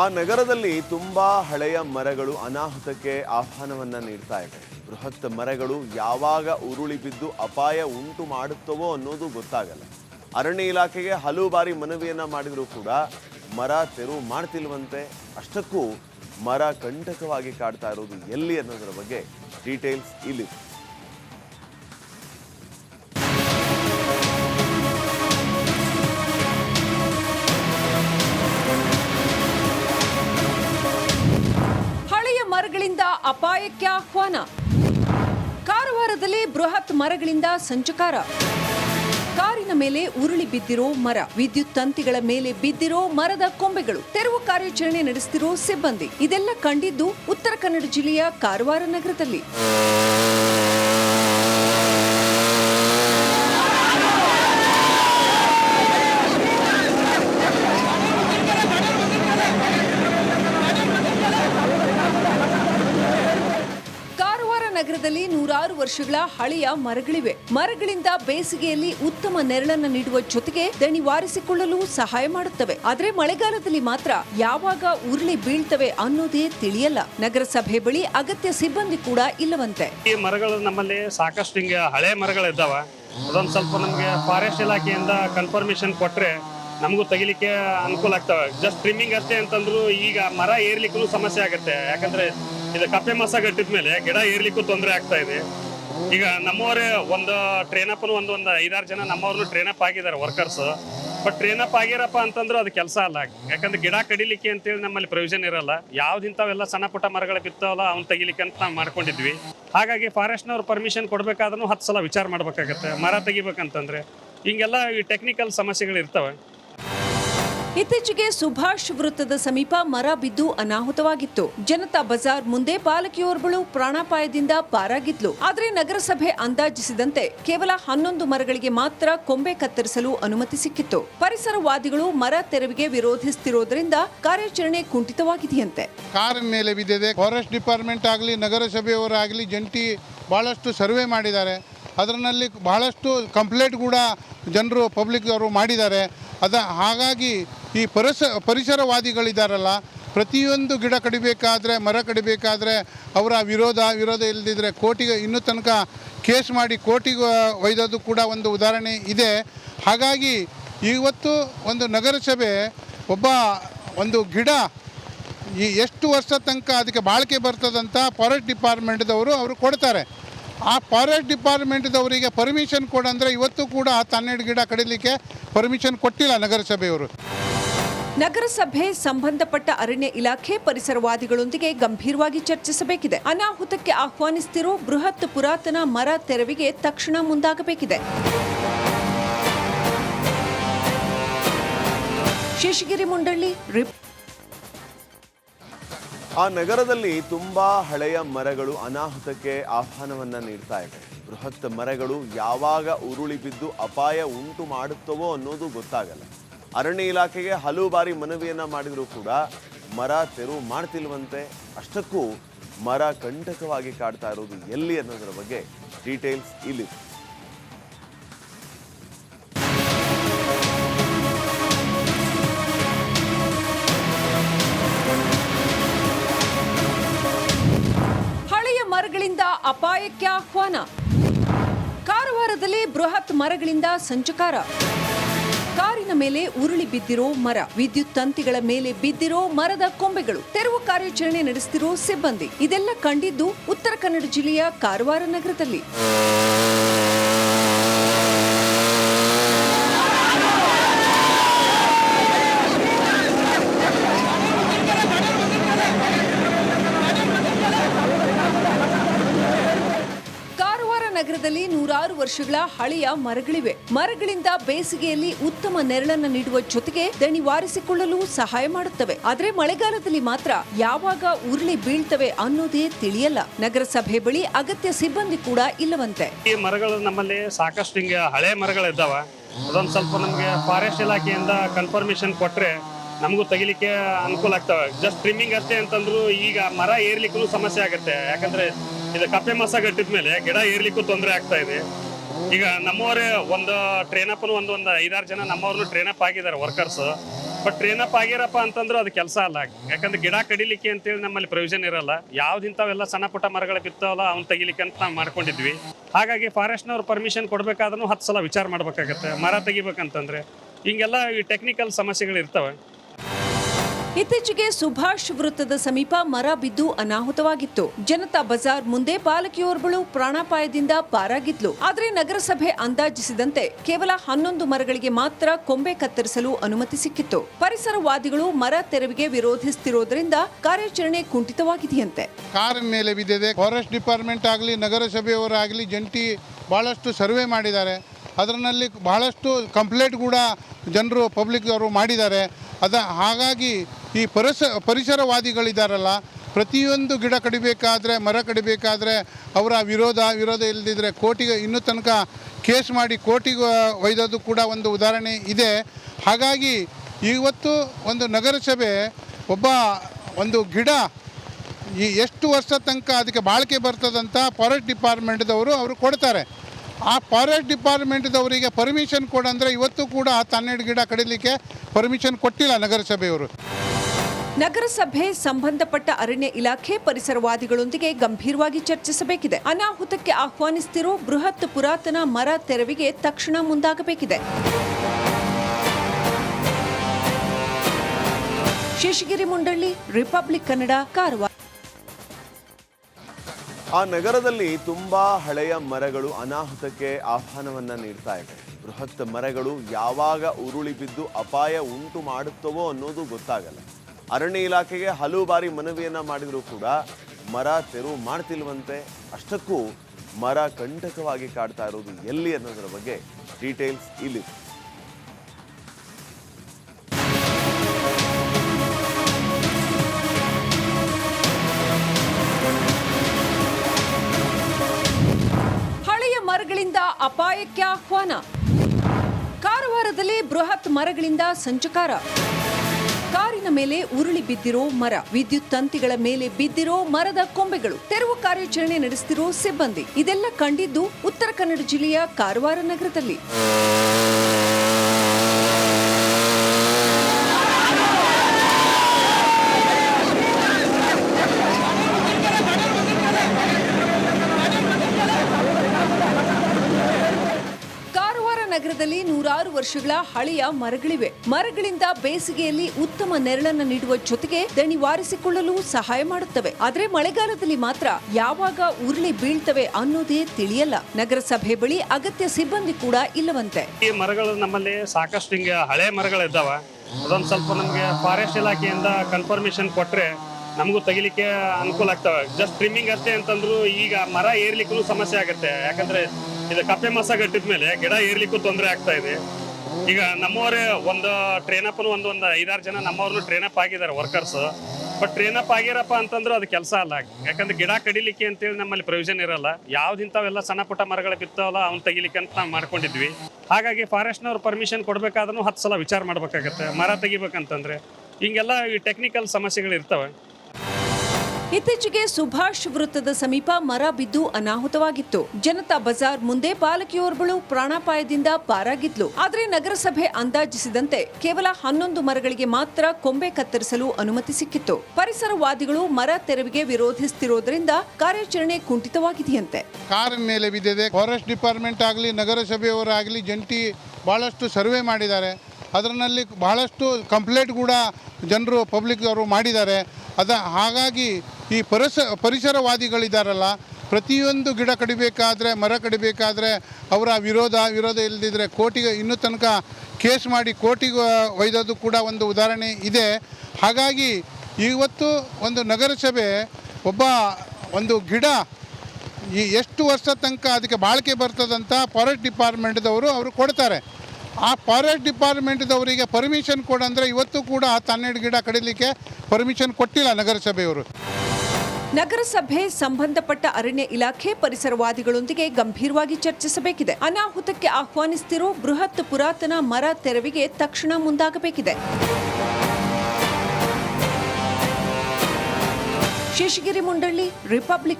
ಆ ನಗರದಲ್ಲಿ ತುಂಬಾ ಹಳೆಯ ಮರಗಳು ಅನಾಹುತಕ್ಕೆ ಆಹ್ವಾನವನ್ನ ನೀಡ್ತಾ ಇವೆ ಬೃಹತ್ ಮರಗಳು ಯಾವಾಗ ಉರುಳಿ ಬಿದ್ದು ಅಪಾಯ ಉಂಟು ಮಾಡುತ್ತವೋ ಅನ್ನೋದು ಗೊತ್ತಾಗಲ್ಲ. ಅರಣ್ಯ ಇಲಾಖೆಗೆ ಹಲವು ಬಾರಿ ಮನವಿಯನ್ನ ಮಾಡಿದರೂ ಕೂಡ ಮರ ತೆರವು ಮಾಡ್ತಿಲ್ವಂತೆ. ಅಷ್ಟಕ್ಕೂ ಮರ ಕಂಟಕವಾಗಿ ಕಾಡ್ತಾ ಇರೋದು ಎಲ್ಲಿ ಅನ್ನೋದರ ಬಗ್ಗೆ ಡೀಟೇಲ್ಸ್ ಇಲ್ಲಿ. ಅಪಾಯಕ್ಕೆ ಆಹ್ವಾನ. ಕಾರವಾರದಲ್ಲಿ ಬೃಹತ್ ಮರಗಳಿಂದ ಸಂಚಕಾರ ಕಾರಿನ ಮೇಲೆ ಉರುಳಿ ಬಿದ್ದಿರೋ ಮರ, ವಿದ್ಯುತ್ ತಂತಿಗಳ ಮೇಲೆ ಬಿದ್ದಿರೋ ಮರದ ಕೊಂಬೆಗಳು, ತೆರವು ಕಾರ್ಯಾಚರಣೆ ನಡೆಸುತ್ತಿರೋ ಸಿಬ್ಬಂದಿ. ಇದೆಲ್ಲ ಕಂಡಿದ್ದು ಉತ್ತರ ಕನ್ನಡ ಜಿಲ್ಲೆಯ ಕಾರವಾರ ನಗರದಲ್ಲಿ ಕಾರವಾರ ನಗರದಲ್ಲಿ ನೂರಾರು ವರ್ಷಗಳ ಹಳೆಯ ಮರಗಳಿವೆ. ಮರಗಳಿಂದ ಬೇಸಿಗೆಯಲ್ಲಿ ಉತ್ತಮ ನೆರಳನ್ನು ನೀಡುವ ಜೊತೆಗೆ ದಣಿವಾರಿಸಿಕೊಳ್ಳಲು ಸಹಾಯ ಮಾಡುತ್ತವೆ. ಆದರೆ ಮಳೆಗಾಲದಲ್ಲಿ ಮಾತ್ರ ಯಾವಾಗ ಉರುಳಿ ಬೀಳ್ತವೆ ಅನ್ನೋದೇ ತಿಳಿಯಲ್ಲ. ನಗರಸಭೆ ಬಳಿ ಅಗತ್ಯ ಸಿಬ್ಬಂದಿ ಕೂಡ ಇಲ್ಲವಂತೆ. ಈ ಮರಗಳು ನಮ್ಮಲ್ಲಿ ಸಾಕಷ್ಟು ಹಿಂಗೆ ಹಳೆ ಮರಗಳು ಇದ್ದಾವ ಅದೊಂದು ಸ್ವಲ್ಪ ನಮಗೆ ಫಾರೆಸ್ಟ್ ಇಲಾಖೆಯಿಂದ ಕನ್ಫರ್ಮೇಶನ್ ಕೊಟ್ರೆ ನಮಗೂ ತೆಗಿಲಿಕ್ಕೆ ಅನುಕೂಲ ಆಗ್ತವೆ. ಜಸ್ಟ್ ಟ್ರಿಮ್ಮಿಂಗ್ ಅಷ್ಟೇ ಅಂತಂದ್ರು ಈಗ ಮರ ಏರ್ಲಿಕ್ಕೂ ಸಮಸ್ಯೆ ಆಗುತ್ತೆ. ಯಾಕಂದ್ರೆ ಇದು ಕಪ್ಪೆ ಮಸ ಗಟ್ಟಿದ ಮೇಲೆ ಗಿಡ ಏರ್ಲಿಕ್ಕೂ ತೊಂದರೆ ಆಗ್ತಾ ಇದೆ. ಈಗ ನಮ್ಮವರೇ ಒಂದು ಟ್ರೈನ್ ಅಪ್ ಒಂದು ಒಂದು ಐದಾರು ಜನ ನಮ್ಮವ್ರನ್ನು ಟ್ರೈನ್ ಅಪ್ ಆಗಿದ್ದಾರೆ ವರ್ಕರ್ಸ್ ಬಟ್ ಟ್ರೈನ್ ಅಪ್ ಆಗಿರಪ್ಪ ಅಂತಂದ್ರೆ ಅದು ಕೆಲಸ ಅಲ್ಲ. ಯಾಕಂದ್ರೆ ಗಿಡ ಕಡಿಲಿಕ್ಕೆ ಅಂತೇಳಿ ನಮ್ಮಲ್ಲಿ ಪ್ರೊವಿಷನ್ ಇರಲ್ಲ. ಯಾವ್ದು ಇಂಥವೆಲ್ಲ ಸಣ್ಣ ಪುಟ್ಟ ಮರಗಳು ಬಿತ್ತವಲ್ಲ, ಅವ್ನ ತೆಗಿಲಿಕ್ಕೆ ಅಂತ ನಾವು ಮಾಡ್ಕೊಂಡಿದ್ವಿ. ಹಾಗಾಗಿ ಫಾರೆಸ್ಟ್ನವ್ರು ಪರ್ಮಿಷನ್ ಕೊಡ್ಬೇಕಾದ್ರೂ ಹತ್ತು ಸಲ ವಿಚಾರ ಮಾಡ್ಬೇಕಾಗತ್ತೆ, ಮರ ತೆಗಿಬೇಕಂತಂದ್ರೆ. ಹಿಂಗೆಲ್ಲ ಈ ಟೆಕ್ನಿಕಲ್ ಸಮಸ್ಯೆಗಳು ಇರ್ತವೆ. ಇತ್ತೀಚೆಗೆ ಸುಭಾಷ್ ವೃತ್ತದ ಸಮೀಪ ಮರ ಬಿದ್ದು ಅನಾಹುತವಾಗಿತ್ತು. ಜನತಾ ಬಜಾರ್ ಮುಂದೆ ಬಾಲಕಿಯೋರ್ವಳು ಪ್ರಾಣಾಪಾಯದಿಂದ ಪಾರಾಗಿದ್ಲು. ಆದರೆ ನಗರಸಭೆ ಅಂದಾಜಿಸಿದಂತೆ ಕೇವಲ ಹನ್ನೊಂದು ಮರಗಳಿಗೆ ಮಾತ್ರ ಕೊಂಬೆ ಕತ್ತರಿಸಲು ಅನುಮತಿ ಸಿಕ್ಕಿತ್ತು. ಪರಿಸರವಾದಿಗಳು ಮರ ತೆರವಿಗೆ ವಿರೋಧಿಸುತ್ತಿರುವುದರಿಂದ ಕಾರ್ಯಾಚರಣೆ ಕುಂಠಿತವಾಗಿದೆಯಂತೆ. ಕಾರಿನ ಮೇಲೆ ಬಿದ್ದಿದೆ. ಫಾರೆಸ್ಟ್ ಡಿಪಾರ್ಟ್ಮೆಂಟ್ ಆಗಲಿ, ನಗರಸಭೆಯವರಾಗಲಿ ಜಂಟಿ ಬಹಳಷ್ಟು ಸರ್ವೆ ಮಾಡಿದ್ದಾರೆ. ಅದರಲ್ಲಿ ಬಹಳಷ್ಟು ಕಂಪ್ಲೇಂಟ್ ಕೂಡ ಜನರು ಪಬ್ಲಿಕ್ ಅವರು ಮಾಡಿದ್ದಾರೆ. ಅದ ಹಾಗಾಗಿ ಈ ಪರಿಸ ಪರಿಸರವಾದಿಗಳಿದ್ದಾರಲ್ಲ ಪ್ರತಿಯೊಂದು ಗಿಡ ಕಡಿಬೇಕಾದ್ರೆ, ಮರ ಕಡಿಬೇಕಾದ್ರೆ ಅವರ ವಿರೋಧ ವಿರೋಧ ಇಲ್ಲದಿದ್ದರೆ ಕೋಟಿಗೆ, ಇನ್ನೂ ತನಕ ಕೇಸ್ ಮಾಡಿ ಕೋಟಿಗೆ ಒಯ್ದೋದು ಕೂಡ ಒಂದು ಉದಾಹರಣೆ ಇದೆ. ಹಾಗಾಗಿ ಇವತ್ತು ಒಂದು ನಗರಸಭೆ ಒಬ್ಬ ಒಂದು ಗಿಡ ಈ ಎಷ್ಟು ವರ್ಷ ತನಕ ಅದಕ್ಕೆ ಬಾಳಿಕೆ ಬರ್ತದಂತ ಫಾರೆಸ್ಟ್ ಡಿಪಾರ್ಟ್ಮೆಂಟ್ದವರು ಅವರು ಕೊಡ್ತಾರೆ. ಆ ಫಾರೆಸ್ಟ್ ಡಿಪಾರ್ಟ್ಮೆಂಟ್ದವರಿಗೆ ಪರ್ಮಿಷನ್ ಕೊಡಂದ್ರೆ ಇವತ್ತು ಕೂಡ ಹತ್ತು ಹನ್ನೆರಡು ಗಿಡ ಕಡಿಲಿಕ್ಕೆ ಪರ್ಮಿಷನ್ ಕೊಟ್ಟಿಲ್ಲ ನಗರಸಭೆಯವರು. ನಗರಸಭೆ ಸಂಬಂಧಪಟ್ಟ ಅರಣ್ಯ ಇಲಾಖೆ ಪರಿಸರವಾದಿಗಳೊಂದಿಗೆ ಗಂಭೀರವಾಗಿ ಚರ್ಚಿಸಬೇಕಿದೆ. ಅನಾಹುತಕ್ಕೆ ಆಹ್ವಾನಿಸುತ್ತಿರೋ ಬೃಹತ್ ಪುರಾತನ ಮರ ತೆರವಿಗೆ ತಕ್ಷಣ ಮುಂದಾಗಬೇಕಿದೆ. ಶೇಷಗಿರಿ ಮುಂಡಳ್ಳಿ ರಿಪ್ ಆ ನಗರದಲ್ಲಿ ತುಂಬಾ ಹಳೆಯ ಮರಗಳು ಅನಾಹುತಕ್ಕೆ ಆಹ್ವಾನವನ್ನ ನೀಡ್ತಾ ಇದೆ. ಬೃಹತ್ ಮರಗಳು ಯಾವಾಗ ಉರುಳಿ ಬಿದ್ದು ಅಪಾಯ ಉಂಟು ಮಾಡುತ್ತವೋ ಅನ್ನೋದು ಗೊತ್ತಾಗಲ್ಲ. ಅರಣ್ಯ ಇಲಾಖೆಗೆ ಹಲವು ಬಾರಿ ಮನವಿಯನ್ನು ಮಾಡಿದರೂ ಕೂಡ ಮರ ತೆರವು ಮಾಡ್ತಿಲ್ವಂತೆ. ಅಷ್ಟಕ್ಕೂ ಮರ ಕಂಟಕವಾಗಿ ಕಾಡ್ತಾ ಇರೋದು ಎಲ್ಲಿ ಅನ್ನೋದರ ಬಗ್ಗೆ ಡೀಟೇಲ್ಸ್ ಇಲ್ಲಿ. ಹಳೆಯ ಮರಗಳಿಂದ ಅಪಾಯಕ್ಕೆ ಆಹ್ವಾನ. ಕಾರವಾರದಲ್ಲಿ ಬೃಹತ್ ಮರಗಳಿಂದ ಸಂಚಕಾರ. ಕಾರಿನ ಮೇಲೆ ಉರುಳಿ ಬಿದ್ದಿರೋ ಮರ, ವಿದ್ಯುತ್ ತಂತಿಗಳ ಮೇಲೆ ಬಿದ್ದಿರೋ ಮರದ ಕೊಂಬೆಗಳು, ತೆರವು ಕಾರ್ಯಾಚರಣೆ ನಡೆಸುತ್ತಿರೋ ಸಿಬ್ಬಂದಿ, ಇದೆಲ್ಲ ಕಂಡಿದ್ದು ಉತ್ತರ ಕನ್ನಡ ಜಿಲ್ಲೆಯ ಕಾರವಾರ ನಗರದಲ್ಲಿ ಕಾರವಾರ ನಗರದಲ್ಲಿ ನೂರಾರು ವರ್ಷಗಳ ಹಳೆಯ ಮರಗಳಿವೆ. ಮರಗಳಿಂದ ಬೇಸಿಗೆಯಲ್ಲಿ ಉತ್ತಮ ನೆರಳನ್ನು ನೀಡುವ ಜೊತೆಗೆ ದಣಿವಾರಿಸಿಕೊಳ್ಳಲು ಸಹಾಯ ಮಾಡುತ್ತವೆ. ಆದರೆ ಮಳೆಗಾಲದಲ್ಲಿ ಮಾತ್ರ ಯಾವಾಗ ಉರುಳಿ ಬೀಳ್ತವೆ ಅನ್ನೋದೇ ತಿಳಿಯಲ್ಲ. ನಗರಸಭೆ ಬಳಿ ಅಗತ್ಯ ಸಿಬ್ಬಂದಿ ಕೂಡ ಇಲ್ಲವಂತೆ. ಈ ಮರಗಳು ನಮ್ಮಲ್ಲಿ ಸಾಕಷ್ಟು ಹಿಂಗೆ ಹಳೆ ಮರಗಳು ಇದ್ದಾವ ಅದೊಂದು ಸ್ವಲ್ಪ ನಮಗೆ ಫಾರೆಸ್ಟ್ ಇಲಾಖೆಯಿಂದ ಕನ್ಫರ್ಮೇಶನ್ ಕೊಟ್ರೆ ನಮಗೂ ತೆಗಿಲಿಕ್ಕೆ ಅನುಕೂಲ ಆಗ್ತವೆ. ಜಸ್ಟ್ ಟ್ರಿಮ್ಮಿಂಗ್ ಅಷ್ಟೇ ಅಂತಂದ್ರು ಈಗ ಮರ ಏರ್ಲಿಕ್ಕೂ ಸಮಸ್ಯೆ ಆಗುತ್ತೆ. ಯಾಕಂದ್ರೆ ಇದು. ಕಪ್ಪೆ ಮಸ ಗಟ್ಟಿದ ಮೇಲೆ ಗಿಡ ಏರ್ಲಿಕ್ಕೂ ತೊಂದರೆ ಆಗ್ತಾ ಇದೆ. ಈಗ ನಮ್ಮವರೇ ಒಂದು ಟ್ರೈನ್ ಅಪ್ ಒಂದು ಒಂದು ಐದಾರು ಜನ ನಮ್ಮವ್ರನ್ನು ಟ್ರೈನ್ ಅಪ್ ಆಗಿದ್ದಾರೆ ವರ್ಕರ್ಸ್ ಬಟ್ ಟ್ರೈನ್ ಅಪ್ ಆಗಿರಪ್ಪ ಅಂತಂದ್ರೆ ಅದು ಕೆಲಸ ಅಲ್ಲ. ಯಾಕಂದ್ರೆ ಗಿಡ ಕಡಿಲಿಕ್ಕೆ ಅಂತೇಳಿ ನಮ್ಮಲ್ಲಿ ಪ್ರೊವಿಷನ್ ಇರಲ್ಲ. ಯಾವ್ದು ಇಂಥವೆಲ್ಲ ಸಣ್ಣ ಪುಟ್ಟ ಮರಗಳು ಬಿತ್ತವಲ್ಲ, ಅವ್ನ ತೆಗಿಲಿಕ್ಕೆ ಅಂತ ನಾವು ಮಾಡ್ಕೊಂಡಿದ್ವಿ. ಹಾಗಾಗಿ ಫಾರೆಸ್ಟ್ನವ್ರು ಪರ್ಮಿಷನ್ ಕೊಡ್ಬೇಕಾದ್ರೂ ಹತ್ತು ಸಲ ವಿಚಾರ ಮಾಡ್ಬೇಕಾಗತ್ತೆ, ಮರ ತೆಗಿಬೇಕಂತಂದ್ರೆ. ಹಿಂಗೆಲ್ಲ ಈ ಟೆಕ್ನಿಕಲ್ ಸಮಸ್ಯೆಗಳು ಇರ್ತವೆ. ಇತ್ತೀಚೆಗೆ ಸುಭಾಷ್ ವೃತ್ತದ ಸಮೀಪ ಮರ ಬಿದ್ದು ಅನಾಹುತವಾಗಿತ್ತು. ಜನತಾ ಬಜಾರ್ ಮುಂದೆ ಬಾಲಕಿಯೋರ್ವಳು ಪ್ರಾಣಾಪಾಯದಿಂದ ಪಾರಾಗಿದ್ಲು. ಆದರೆ ನಗರಸಭೆ ಅಂದಾಜಿಸಿದಂತೆ ಕೇವಲ ಹನ್ನೊಂದು ಮರಗಳಿಗೆ ಮಾತ್ರ ಕೊಂಬೆ ಕತ್ತರಿಸಲು ಅನುಮತಿ ಸಿಕ್ಕಿತ್ತು. ಪರಿಸರವಾದಿಗಳು ಮರ ತೆರವಿಗೆ ವಿರೋಧಿಸುತ್ತಿರುವುದರಿಂದ ಕಾರ್ಯಾಚರಣೆ ಕುಂಠಿತವಾಗಿದೆಯಂತೆ. ಕಾರಿನ ಮೇಲೆ ಬಿದ್ದಿದೆ. ಫಾರೆಸ್ಟ್ ಡಿಪಾರ್ಟ್ಮೆಂಟ್ ಆಗಲಿ, ನಗರಸಭೆಯವರಾಗಲಿ, ಜಂಟಿ ಬಹಳಷ್ಟು ಸರ್ವೆ ಮಾಡಿದ್ದಾರೆ. ಅದರಲ್ಲಿ ಬಹಳಷ್ಟು ಕಂಪ್ಲೇಂಟ್ ಕೂಡ ಜನರು ಪಬ್ಲಿಕ್ ಅವರು ಮಾಡಿದ್ದಾರೆ. ಅದ ಹಾಗಾಗಿ ಈ ಪರಿಸ ಪರಿಸರವಾದಿಗಳಿದ್ದಾರಲ್ಲ ಪ್ರತಿಯೊಂದು ಗಿಡ ಕಡಿಬೇಕಾದ್ರೆ, ಮರ ಕಡಿಬೇಕಾದ್ರೆ ಅವರ ವಿರೋಧ ವಿರೋಧ ಇಲ್ಲದಿದ್ದರೆ ಕೋಟಿಗೆ, ಇನ್ನೂ ತನಕ ಕೇಸ್ ಮಾಡಿ ಕೋಟಿಗೆ ಒಯ್ದೋದು ಕೂಡ ಒಂದು ಉದಾಹರಣೆ ಇದೆ. ಹಾಗಾಗಿ ಇವತ್ತು ಒಂದು ನಗರಸಭೆ ಒಬ್ಬ ಒಂದು ಗಿಡ ಈ ಎಷ್ಟು ವರ್ಷ ತನಕ ಅದಕ್ಕೆ ಬಾಳಿಕೆ ಬರ್ತದಂತ ಫಾರೆಸ್ಟ್ ಡಿಪಾರ್ಟ್ಮೆಂಟ್ದವರು ಅವರು ಕೊಡ್ತಾರೆ. ಆ ಫಾರೆಸ್ಟ್ ಡಿಪಾರ್ಟ್ಮೆಂಟ್ದವರಿಗೆ ಪರ್ಮಿಷನ್ ಕೊಡಂದ್ರೆ ಇವತ್ತು ಕೂಡ ಆ ತನ್ನೆಡ್ ಗಿಡ ಕಡಿಲಿಕ್ಕೆ ಪರ್ಮಿಷನ್ ಕೊಟ್ಟಿಲ್ಲ ನಗರಸಭೆಯವರು. ನಗರಸಭೆ ಸಂಬಂಧಪಟ್ಟ ಅರಣ್ಯ ಇಲಾಖೆ ಪರಿಸರವಾದಿಗಳೊಂದಿಗೆ ಗಂಭೀರವಾಗಿ ಚರ್ಚಿಸಬೇಕಿದೆ. ಅನಾಹುತಕ್ಕೆ ಆಹ್ವಾನಿಸುತ್ತಿರೋ ಬೃಹತ್ ಪುರಾತನ ಮರ ತೆರವಿಗೆ ತಕ್ಷಣ ಮುಂದಾಗಬೇಕಿದೆ. ಶೇಷಗಿರಿ, ಮುಂಡಳ್ಳಿ, ರಿಪಬ್ಲಿಕ್ ಕನ್ನಡ, ಕಾರವಾರ. ಆ ನಗರದಲ್ಲಿ ತುಂಬಾ ಹಳೆಯ ಮರಗಳು ಅನಾಹುತಕ್ಕೆ ಆಹ್ವಾನವನ್ನ ನೀಡ್ತಾ ಇವೆ ಬೃಹತ್ ಮರಗಳು ಯಾವಾಗ ಉರುಳಿ ಬಿದ್ದು ಅಪಾಯ ಉಂಟು ಮಾಡುತ್ತವೋ ಅನ್ನೋದು ಗೊತ್ತಾಗಲ್ಲ. ಅರಣ್ಯ ಇಲಾಖೆಗೆ ಹಲವು ಬಾರಿ ಮನವಿಯನ್ನ ಮಾಡಿದರೂ ಕೂಡ ಮರ ತೆರವು ಮಾಡ್ತಿಲ್ವಂತೆ, ಅಷ್ಟಕ್ಕೂ ಮರ ಕಂಟಕವಾಗಿ ಕಾಡ್ತಾ ಇರೋದು ಎಲ್ಲಿ ಅನ್ನೋದರ ಬಗ್ಗೆ ಡೀಟೇಲ್ಸ್ ಇಲ್ಲಿ. ಅಪಾಯಕ್ಕೆ ಆಹ್ವಾನ. ಕಾರವಾರದಲ್ಲಿ ಬೃಹತ್ ಮರಗಳಿಂದ ಸಂಚಕಾರ. ಕಾರಿನ ಮೇಲೆ ಉರುಳಿ ಬಿದ್ದಿರೋ ಮರ, ವಿದ್ಯುತ್ ತಂತಿಗಳ ಮೇಲೆ ಬಿದ್ದಿರೋ ಮರದ ಕೊಂಬೆಗಳು, ತೆರವು ಕಾರ್ಯಾಚರಣೆ ನಡೆಸುತ್ತಿರೋ ಸಿಬ್ಬಂದಿ. ಇದೆಲ್ಲ ಕಂಡಿದ್ದು ಉತ್ತರ ಕನ್ನಡ ಜಿಲ್ಲೆಯ ಕಾರವಾರ ನಗರದಲ್ಲಿ ಕಾರವಾರ ನಗರದಲ್ಲಿ ನೂರಾರು ವರ್ಷಗಳ ಹಳೆಯ ಮರಗಳಿವೆ. ಮರಗಳಿಂದ ಬೇಸಿಗೆಯಲ್ಲಿ ಉತ್ತಮ ನೆರಳನ್ನು ನೀಡುವ ಜೊತೆಗೆ ದಣಿವಾರಿಸಿಕೊಳ್ಳಲು ಸಹಾಯ ಮಾಡುತ್ತವೆ. ಆದರೆ ಮಳೆಗಾಲದಲ್ಲಿ ಮಾತ್ರ ಯಾವಾಗ ಉರುಳಿ ಬೀಳ್ತವೆ ಅನ್ನೋದೇ ತಿಳಿಯಲ್ಲ. ನಗರಸಭೆ ಬಳಿ ಅಗತ್ಯ ಸಿಬ್ಬಂದಿ ಕೂಡ ಇಲ್ಲವಂತೆ. ಈ ಮರಗಳು ನಮ್ಮಲ್ಲಿ ಸಾಕಷ್ಟು ಹಿಂಗೆ ಹಳೆ ಮರಗಳಿದ್ದಾವೆ. ಅದೊಂದು ಸ್ವಲ್ಪ ನಮಗೆ ಫಾರೆಸ್ಟ್ ಇಲಾಖೆಯಿಂದ ಕನ್ಫರ್ಮೇಶನ್ ಕೊಟ್ರೆ ನಮಗೂ ತೆಗಿಲಿಕ್ಕೆ ಅನುಕೂಲ ಆಗ್ತವೆ. ಜಸ್ಟ್ ಟ್ರಿಮ್ಮಿಂಗ್ ಅಷ್ಟೇ ಅಂತಂದ್ರು ಈಗ ಮರ ಏರ್ಲಿಕ್ಕೂ ಸಮಸ್ಯೆ ಆಗುತ್ತೆ. ಯಾಕಂದ್ರೆ ಇದು ಕಪ್ಪೆ ಮಸ ಗಟ್ಟಿದ್ಮೇಲೆ ಗಿಡ ಏರ್ಲಿಕ್ಕೂ ತೊಂದರೆ ಆಗ್ತಾ ಇದೆ. ಈಗ ನಮ್ಮವರೇ ಒಂದು ಟ್ರೈನ್ ಅಪ್ ಒಂದು ಒಂದು ಐದಾರು ಜನ ನಮ್ಮವ್ರನ್ನು ಟ್ರೈನ್ ಅಪ್ ಆಗಿದ್ದಾರೆ ವರ್ಕರ್ಸ್ ಬಟ್ ಟ್ರೈನ್ ಅಪ್ ಆಗಿರಪ್ಪ ಅಂತಂದ್ರೆ ಅದು ಕೆಲಸ ಅಲ್ಲ. ಯಾಕಂದ್ರೆ ಗಿಡ ಕಡಿಲಿಕ್ಕೆ ಅಂತೇಳಿ ನಮ್ಮಲ್ಲಿ ಪ್ರೊವಿಷನ್ ಇರಲ್ಲ. ಯಾವ್ದು ಇಂಥವೆಲ್ಲ ಸಣ್ಣ ಪುಟ್ಟ ಮರಗಳು ಬಿತ್ತವಲ್ಲ, ಅವ್ನ ತೆಗಿಲಿಕ್ಕೆ ಅಂತ ನಾವು ಮಾಡ್ಕೊಂಡಿದ್ವಿ. ಹಾಗಾಗಿ ಫಾರೆಸ್ಟ್ನವ್ರು ಪರ್ಮಿಷನ್ ಕೊಡ್ಬೇಕಾದ್ರೂ ಹತ್ತು ಸಲ ವಿಚಾರ ಮಾಡ್ಬೇಕಾಗತ್ತೆ, ಮರ ತೆಗಿಬೇಕಂತಂದ್ರೆ. ಹಿಂಗೆಲ್ಲ ಈ ಟೆಕ್ನಿಕಲ್ ಸಮಸ್ಯೆಗಳು ಇರ್ತವೆ. ಇತ್ತೀಚೆಗೆ ಸುಭಾಷ್ ವೃತ್ತದ ಸಮೀಪ ಮರ ಬಿದ್ದು ಅನಾಹುತವಾಗಿತ್ತು. ಜನತಾ ಬಜಾರ್ ಮುಂದೆ ಬಾಲಕಿಯೋರ್ವಳು ಪ್ರಾಣಾಪಾಯದಿಂದ ಪಾರಾಗಿದ್ಲು. ಆದರೆ ನಗರಸಭೆ ಅಂದಾಜಿಸಿದಂತೆ ಕೇವಲ ಹನ್ನೊಂದು ಮರಗಳಿಗೆ ಮಾತ್ರ ಕೊಂಬೆ ಕತ್ತರಿಸಲು ಅನುಮತಿ ಸಿಕ್ಕಿತ್ತು. ಪರಿಸರವಾದಿಗಳು ಮರ ತೆರವಿಗೆ ವಿರೋಧಿಸುತ್ತಿರುವುದರಿಂದ ಕಾರ್ಯಾಚರಣೆ ಕುಂಠಿತವಾಗಿದೆಯಂತೆ. ಕಾರ್ ಮೇಲೆ ಬಿದ್ದಿದೆ. ಫಾರೆಸ್ಟ್ ಡಿಪಾರ್ಟ್ಮೆಂಟ್ ಆಗಲಿ ನಗರಸಭೆಯವರಾಗಲಿ ಜಂಟಿ ಬಹಳಷ್ಟು ಸರ್ವೆ ಮಾಡಿದ್ದಾರೆ. ಅದರಲ್ಲಿ ಬಹಳಷ್ಟು ಕಂಪ್ಲೇಂಟ್ ಕೂಡ ಜನರು ಪಬ್ಲಿಕ್ ಅವರು ಮಾಡಿದ್ದಾರೆ. ಅದ ಹಾಗಾಗಿ ಈ ಪರಿಸ ಪರಿಸರವಾದಿಗಳಿದ್ದಾರಲ್ಲ ಪ್ರತಿಯೊಂದು ಗಿಡ ಕಡಿಬೇಕಾದ್ರೆ, ಮರ ಕಡಿಬೇಕಾದ್ರೆ ಅವರ ವಿರೋಧ ವಿರೋಧ ಇಲ್ಲದಿದ್ದರೆ ಕೋಟಿಗೆ ಇನ್ನೂ ತನಕ ಕೇಸ್ ಮಾಡಿ ಕೋಟಿಗೆ ಒಯ್ದೋದು ಕೂಡ ಒಂದು ಉದಾಹರಣೆ ಇದೆ. ಹಾಗಾಗಿ ಇವತ್ತು ಒಂದು ನಗರಸಭೆ ಒಬ್ಬ ಒಂದು ಗಿಡ ಈ ಎಷ್ಟು ವರ್ಷ ತನಕ ಅದಕ್ಕೆ ಬಾಳಿಕೆ ಬರ್ತದಂತ ಫಾರೆಸ್ಟ್ ಡಿಪಾರ್ಟ್ಮೆಂಟ್ದವರು ಅವರು ಕೊಡ್ತಾರೆ. ಆ ಫಾರೆಸ್ಟ್ ಡಿಪಾರ್ಟ್ಮೆಂಟ್ದವರಿಗೆ ಪರ್ಮಿಷನ್ ಕೊಡಂದ್ರೆ ಇವತ್ತು ಕೂಡ ಹತ್ತು ಹನ್ನೆರಡು ಗಿಡ ಕಡಿಲಿಕ್ಕೆ ಪರ್ಮಿಷನ್ ಕೊಟ್ಟಿಲ್ಲ ನಗರಸಭೆಯವರು. ನಗರಸಭೆ ಸಂಬಂಧಪಟ್ಟ ಅರಣ್ಯ ಇಲಾಖೆ ಪರಿಸರವಾದಿಗಳೊಂದಿಗೆ ಗಂಭೀರವಾಗಿ ಚರ್ಚಿಸಬೇಕಿದೆ. ಅನಾಹುತಕ್ಕೆ ಆಹ್ವಾನಿಸುತ್ತಿರೋ ಬೃಹತ್ ಪುರಾತನ ಮರ ತೆರವಿಗೆ ತಕ್ಷಣ ಮುಂದಾಗಬೇಕಿದೆ. ಶೇಷಗಿರಿ, ಮುಂಡಳ್ಳಿ, ರಿಪಬ್ಲಿಕ್